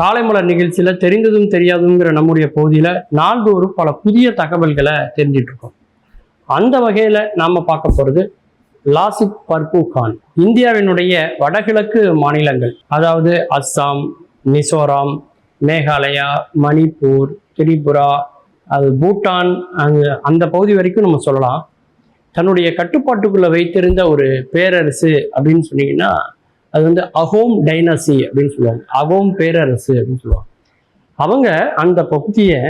காலைமலர் நிகழ்ச்சியில தெரிந்ததும் தெரியாதுங்கிற நம்முடைய பகுதியில நாள்தோறும் பல புதிய தகவல்களை தெரிஞ்சிட்டு இருக்கோம் அந்த வகையில நாம பார்க்க போறது லாசித் பர்பு கான் இந்தியாவினுடைய வடகிழக்கு மாநிலங்கள். அதாவது அஸ்ஸாம் மிசோரம் மேகாலயா மணிப்பூர் திரிபுரா அது பூட்டான் அந்த அந்த பகுதி வரைக்கும் நம்ம சொல்லலாம். தன்னுடைய கட்டுப்பாட்டுக்குள்ளே வைத்திருந்த ஒரு பேரரசு அப்படின்னு சொன்னீங்கன்னா அது வந்து அகோம் டைனசி அப்படின்னு சொல்லுவாங்க. அகோம் பேரரசு அப்படின்னு சொல்லுவாங்க. அவங்க அந்த பகுதியை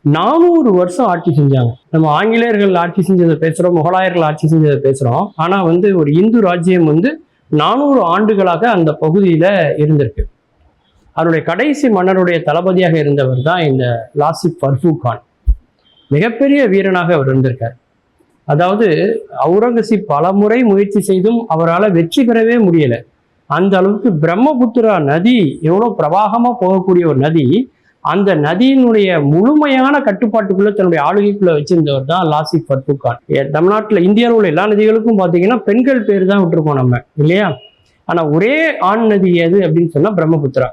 நானூறு வருஷம் ஆட்சி செஞ்சாங்க. நம்ம ஆங்கிலேயர்கள் ஆட்சி செஞ்சதை பேசுறோம் முகலாயர்கள் ஆட்சி செஞ்சதை பேசுறோம். ஆனா வந்து ஒரு இந்து ராஜ்யம் வந்து நானூறு ஆண்டுகளாக அந்த பகுதியில இருந்திருக்கு. அவருடைய கடைசி மன்னருடைய தளபதியாக இருந்தவர் தான் இந்த லாசிப் ஃபர்ஃபு கான். மிகப்பெரிய வீரனாக அவர் இருந்திருக்கார். அதாவது அவுரங்கசீப் பல முறை முயற்சி செய்தும் அவரால் வெற்றி பெறவே முடியல. அந்த அளவுக்கு பிரம்மபுத்திரா நதி எவ்வளோ பிரவாகமா போகக்கூடிய ஒரு நதி அந்த நதியினுடைய முழுமையான கட்டுப்பாட்டுக்குள்ள தன்னுடைய ஆளுகைக்குள்ள வச்சிருந்தவர் தான் லாசிக் ஃபர்பு தமிழ்நாட்டில் ஏ, இந்தியாவில் உள்ள எல்லா நதிகளுக்கும் பார்த்தீங்கன்னா பெண்கள் பேர் தான் விட்டுருக்கோம் நம்ம இல்லையா? ஆனா ஒரே ஆண் நதி எது அப்படின்னு சொன்னால் பிரம்மபுத்திரா.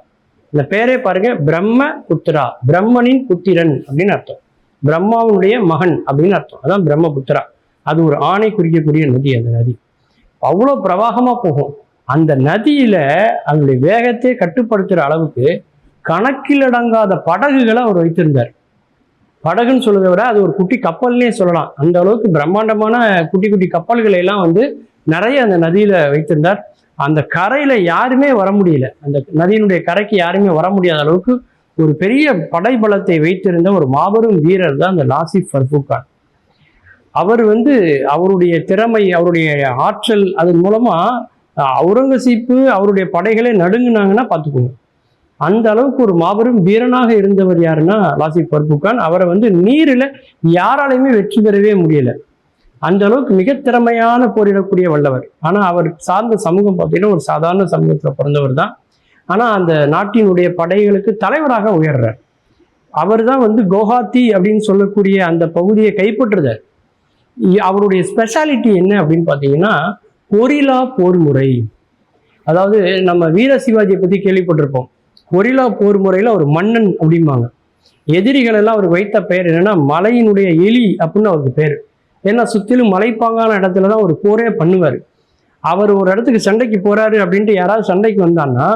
இந்த பேரே பாருங்க பிரம்ம புத்திரா பிரம்மனின் புத்திரன் அப்படின்னு அர்த்தம். பிரம்மாவுடைய மகன் அப்படின்னு அர்த்தம். அதான் பிரம்மபுத்திரா. அது ஒரு ஆணை குறிக்கக்கூடிய நதி அந்த நதி. அவ்வளோ பிரவாகமாக போகும். அந்த நதியில அதனுடைய வேகத்தை கட்டுப்படுத்துகிற அளவுக்கு கணக்கிலடங்காத படகுகளை அவர் வைத்திருந்தார். படகுன்னு சொல்றதை விட அது ஒரு குட்டி கப்பல்னே சொல்லலாம். அந்த அளவுக்கு பிரம்மாண்டமான குட்டி குட்டி கப்பல்களை எல்லாம் வந்து நிறைய அந்த நதியில வைத்திருந்தார். அந்த கரையில யாருமே வர முடியல. அந்த நதியினுடைய கரைக்கு யாருமே வர முடியாத அளவுக்கு ஒரு பெரிய படைபலத்தை வைத்திருந்த ஒரு மாபெரும் வீரர் தான் அந்த லாசிப் ஃபர்புகான். அவர் வந்து அவருடைய திறமை அவருடைய ஆற்றல் அதன் மூலமா அவுரங்கசீப்பு அவருடைய படைகளை நடுங்குனாங்கன்னா பார்த்துக்கோங்க அந்த அளவுக்கு ஒரு மாபெரும் வீரனாக இருந்தவர் யாருன்னா லாசி பர்புகான் அவரை வந்து நீரில் யாராலையுமே வெற்றி பெறவே முடியலை அந்த அளவுக்கு மிக திறமையான போரிடக்கூடிய வல்லவர் ஆனால் அவர் சார்ந்த சமூகம் பார்த்தீங்கன்னா ஒரு சாதாரண சமூகத்தில் பிறந்தவர் தான் ஆனால் அந்த நாட்டினுடைய படைகளுக்கு தலைவராக உயர்றார் அவர் தான் வந்து கோஹாத்தி அப்படின்னு சொல்லக்கூடிய அந்த பகுதியை கைப்பற்றுறார் அவருடைய ஸ்பெஷாலிட்டி என்ன அப்படின்னு பார்த்தீங்கன்னா கொரிலா போர் முறை அதாவது நம்ம வீர சிவாஜியை பற்றி கேள்விப்பட்டிருப்போம். கொரிலா போர் முறையில் ஒரு மன்னன் அப்படிம்பாங்க. எதிரிகளெல்லாம் அவர் வைத்த பெயர் என்னன்னா மலையினுடைய எலி அப்படின்னு அவருக்கு பேர். ஏன்னா சுற்றிலும் மலைப்பாங்கான இடத்துல தான் ஒரு போரே பண்ணுவார். அவர் ஒரு இடத்துக்கு சண்டைக்கு போறாரு அப்படின்ட்டு யாராவது சண்டைக்கு வந்தான்னா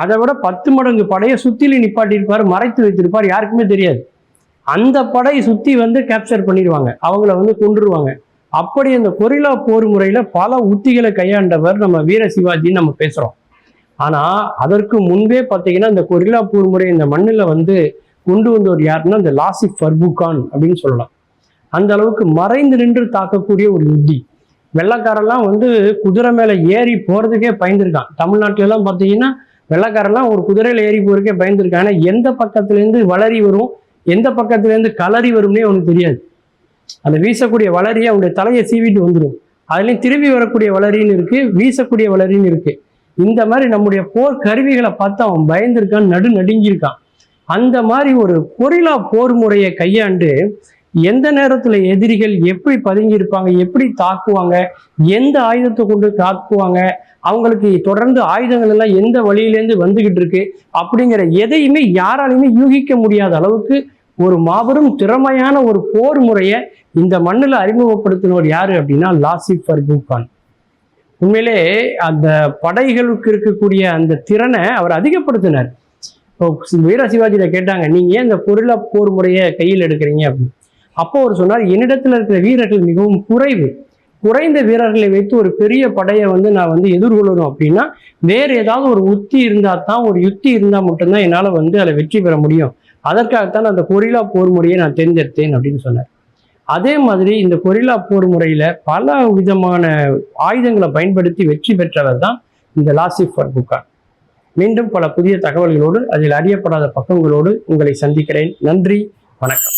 அதை விட பத்து மடங்கு படையை சுத்திலும் நிப்பாட்டியிருப்பார் மறைத்து வைத்திருப்பார் யாருக்குமே தெரியாது. அந்த படை சுற்றி வந்து கேப்சர் பண்ணிடுவாங்க. அவங்கள வந்து கொண்டுருவாங்க அப்படி அந்த கொரில்லா போர் முறையில பல உத்திகளை கையாண்டவர் நம்ம வீர சிவாஜின்னு நம்ம பேசுறோம். ஆனா அதற்கு முன்பே பார்த்தீங்கன்னா இந்த கொரில்லா போர் முறை இந்த மண்ணில் வந்து கொண்டு வந்தவர் யாருன்னா இந்த லாசி ஃபர்புகான் அப்படின்னு சொல்லலாம். அந்த அளவுக்கு மறைந்து நின்று தாக்கக்கூடிய ஒரு யுத்தி. வெள்ளக்காரெல்லாம் வந்து குதிரை மேலே ஏறி போகிறதுக்கே பயந்துருக்கான். தமிழ்நாட்டிலலாம் எல்லாம் பார்த்தீங்கன்னா வெள்ளக்காரெல்லாம் ஒரு குதிரையில் ஏறி போகிறதுக்கே பயந்துருக்கான். ஏன்னா எந்த பக்கத்துலேருந்து வளரி வரும் எந்த பக்கத்துலேருந்து கலரி வரும்னே அவனுக்கு தெரியாது. அந்த வீசக்கூடிய வளரியை அவனுடைய தலையை சீவிட்டு வந்துடும் அதுலயும் திரும்பி வரக்கூடிய வளரின்னு இருக்கு வீசக்கூடிய வளரின்னு இருக்கு. இந்த மாதிரி நம்முடைய போர் கருவிகளை பார்த்து அவன் பயந்திருக்கான் நடு நடுங்கியிருக்கான். அந்த மாதிரி ஒரு கொரில்லா போர் முறையை கையாண்டு எந்த நேரத்துல எதிரிகள் எப்படி பதுங்கி இருப்பாங்க எப்படி தாக்குவாங்க எந்த ஆயுதத்தை கொண்டு தாக்குவாங்க அவங்களுக்கு தொடர்ந்து ஆயுதங்கள் எல்லாம் எந்த வழியிலேருந்து வந்துகிட்டு இருக்கு அப்படிங்கிற எதையுமே யாராலையுமே யூகிக்க முடியாத அளவுக்கு ஒரு மாபெரும் திறமையான ஒரு போர் முறையை இந்த மண்ணில் அறிமுகப்படுத்தினவர் யாரு அப்படின்னா லாசிப் ஃபர்கூகான் உண்மையிலே அந்த படைகளுக்கு இருக்கக்கூடிய அந்த திறனை அவர் அதிகப்படுத்தினார். இப்போ வீர சிவாஜியில கேட்டாங்க நீங்க ஏன் இந்த பொருளா போர் முறையை கையில் எடுக்கிறீங்க? அப்படின்னு. அப்போ அவர் சொன்னார் என்னிடத்துல இருக்கிற வீரர்கள் மிகவும் குறைவு. குறைந்த வீரர்களை வைத்து ஒரு பெரிய படையை வந்து நான் வந்து எதிர்கொள்ளணும் அப்படின்னா வேறு ஏதாவது ஒரு உத்தி இருந்தால் தான் ஒரு யுத்தி இருந்தால் மட்டும்தான் என்னால் வந்து அதில் வெற்றி பெற முடியும். அதற்காகத்தான் அந்த கொரில்லா போர் முறையை நான் தேர்ந்தெடுத்தேன் அப்படின்னு சொன்னார். அதே மாதிரி இந்த கொரில்லா போர் முறையில பல விதமான ஆயுதங்களை பயன்படுத்தி வெற்றி பெற்றவர் தான் இந்த லாசிப் ஃபர்புகான் மீண்டும் பல புதிய தகவல்களோடு அதில் அறியப்படாத பக்கங்களோடு உங்களை சந்திக்கிறேன். நன்றி வணக்கம்.